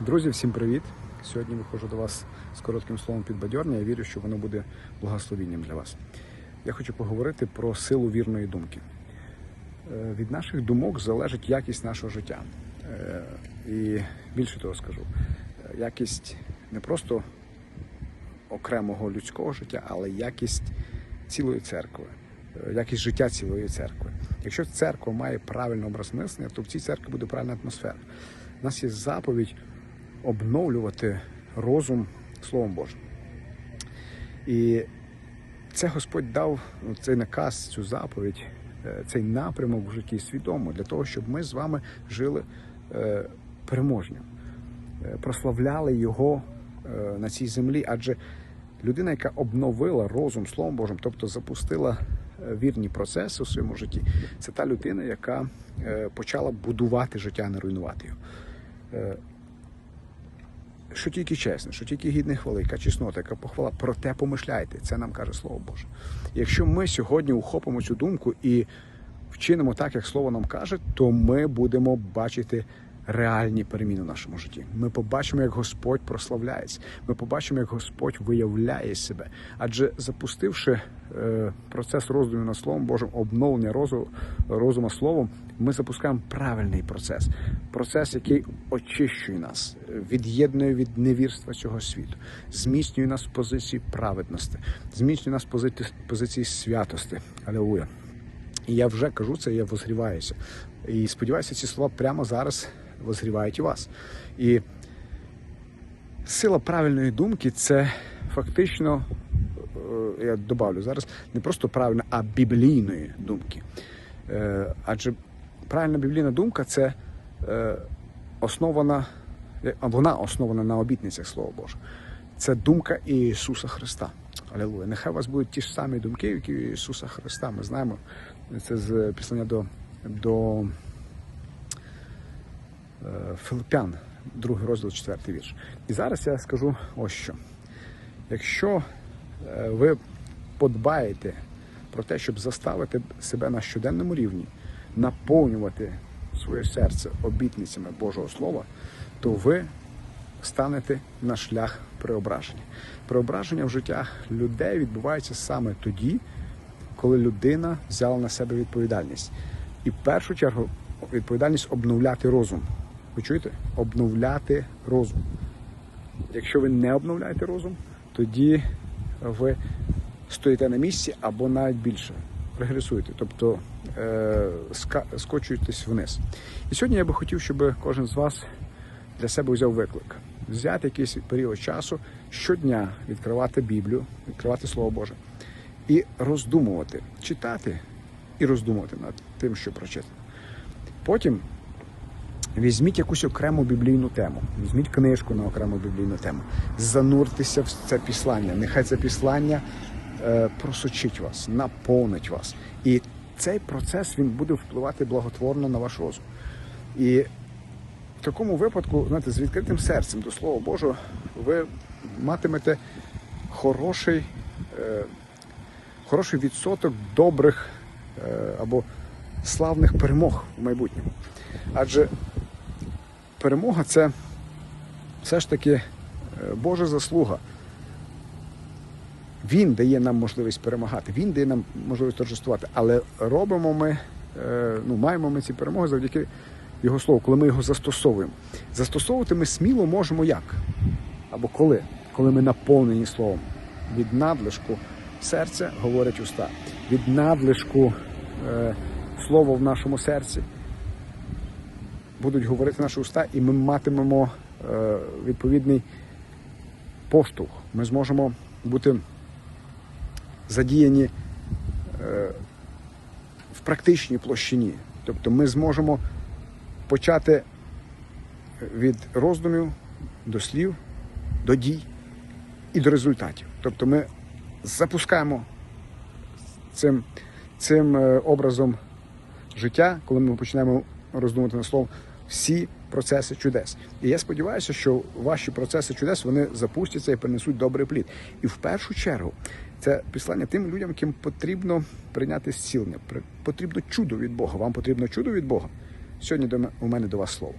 Друзі, всім привіт! Сьогодні виходжу до вас з коротким словом підбадьорня. Я вірю, що воно буде благословінням для вас. Я хочу поговорити про силу вірної думки. Е, Від наших думок залежить якість нашого життя. Е, І більше того скажу, якість не просто окремого людського життя, але якість цілої церкви, е, якість життя цілої церкви. Якщо церква має правильний образ мислення, то в цій церкві буде правильна атмосфера. У нас є заповідь обновлювати розум Словом Божим. І це Господь дав ну, цей наказ, цю заповідь, е, цей напрямок в житті свідомо для того, щоб ми з вами жили е, переможньо, е, прославляли Його на цій землі. Адже людина, яка обновила розум Словом Божим, тобто запустила вірні процеси у своєму житті, це та людина, яка почала будувати життя, а не руйнувати його. Що тільки чесне, що тільки гідне хвали, яка чеснота, яка похвала, про те помишляйте. Це нам каже Слово Боже. Якщо ми сьогодні ухопимо цю думку і вчинимо так, як Слово нам каже, то ми будемо бачити реальні переміни в нашому житті. Ми побачимо, як Господь прославляється. Ми побачимо, як Господь виявляє себе. Адже запустивши е, процес роздумів над Словом Божим, обновлення розуму, розума словом, ми запускаємо правильний процес. Процес, який очищує нас, від'єднує від невірства цього світу, зміцнює нас в позиції праведності, зміцнює нас в позиції, святости. Алілуя. І я вже кажу це, я возгріваюся. І сподіваюся, ці слова прямо зараз возгрівають вас. І сила правильної думки це фактично, е, я добавлю зараз, не просто правильна, а біблійної думки. Е, Адже правильна біблійна думка це е, основана, вона основана на обітницях Слова Божого. Це думка Ісуса Христа. Алілуя. Нехай у вас будуть ті ж самі думки, які Ісуса Христа. Ми знаємо, це з післання до, до е, Филипян, другий розділ, четвертий вірш. І зараз я скажу ось що. Якщо е, ви подбаєте про те, щоб заставити себе на щоденному рівні наповнювати своє серце обітницями Божого Слова, то ви станете на шлях преображення. Преображення в життях людей відбувається саме тоді, коли людина взяла на себе відповідальність. І в першу чергу відповідальність обновляти розум. Ви чуєте? Обновляти розум. Якщо ви не обновляєте розум, тоді ви стоїте на місці або навіть більше регресуєте, тобто е, скочуєтесь вниз. І сьогодні я би хотів, щоб кожен з вас для себе взяв виклик. Взяти якийсь період часу щодня відкривати Біблію, відкривати Слово Боже і роздумувати, читати і роздумувати над тим, що прочитано. Потім візьміть якусь окрему біблійну тему, візьміть книжку на окрему біблійну тему, зануртеся в це післання. Нехай це післання е, просочить вас, наповнить вас. І цей процес він буде впливати благотворно на ваш розум. І в такому випадку, знаєте, з відкритим серцем до Слова Божого, ви матимете хороший, е, хороший відсоток добрих е, або славних перемог в майбутньому. Адже перемога це все ж таки е, Божа заслуга. Він дає нам можливість перемагати, він дає нам можливість торжествувати. Але робимо ми, е, ну, маємо ми ці перемоги завдяки його слову, коли ми його застосовуємо. Застосовувати ми сміло можемо як? Або коли? Коли ми наповнені словом. Від надлишку серця говорять уста. Від надлишку е, слова в нашому серці будуть говорити наші уста, і ми матимемо е, відповідний поштовх. Ми зможемо бути задіяні е, в практичній площині. Тобто ми зможемо почати від роздумів до слів, до дій і до результатів. Тобто ми запускаємо цим, цим е, образом життя, коли ми починаємо роздумувати над словом, всі процеси чудес. І я сподіваюся, що ваші процеси чудес вони запустяться і принесуть добрий плід. І в першу чергу це післання тим людям, яким потрібно прийняти зцілення. Потрібно чудо від Бога. Вам потрібно чудо від Бога. Сьогодні у мене до вас слово.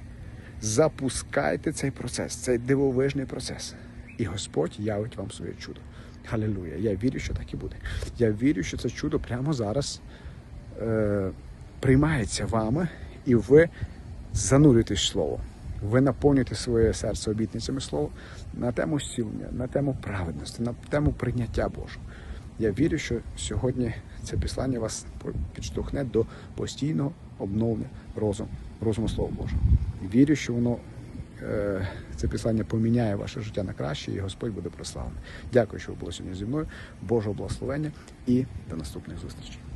Запускайте цей процес, цей дивовижний процес. І Господь явить вам своє чудо. Халілуя. Я вірю, що так і буде. Я вірю, що це чудо прямо зараз е, приймається вами, і ви занурюєтесь слово. Ви наповнюєте своє серце обітницями слова на тему зцілення, на тему праведності, на тему прийняття Божого. Я вірю, що сьогодні це післання вас підштовхне до постійного обновлення розуму, розуму Слова Божого. Вірю, що воно е, це післання поміняє ваше життя на краще, і Господь буде прославлений. Дякую, що ви були сьогодні зі мною. Божого благословення і до наступних зустрічей.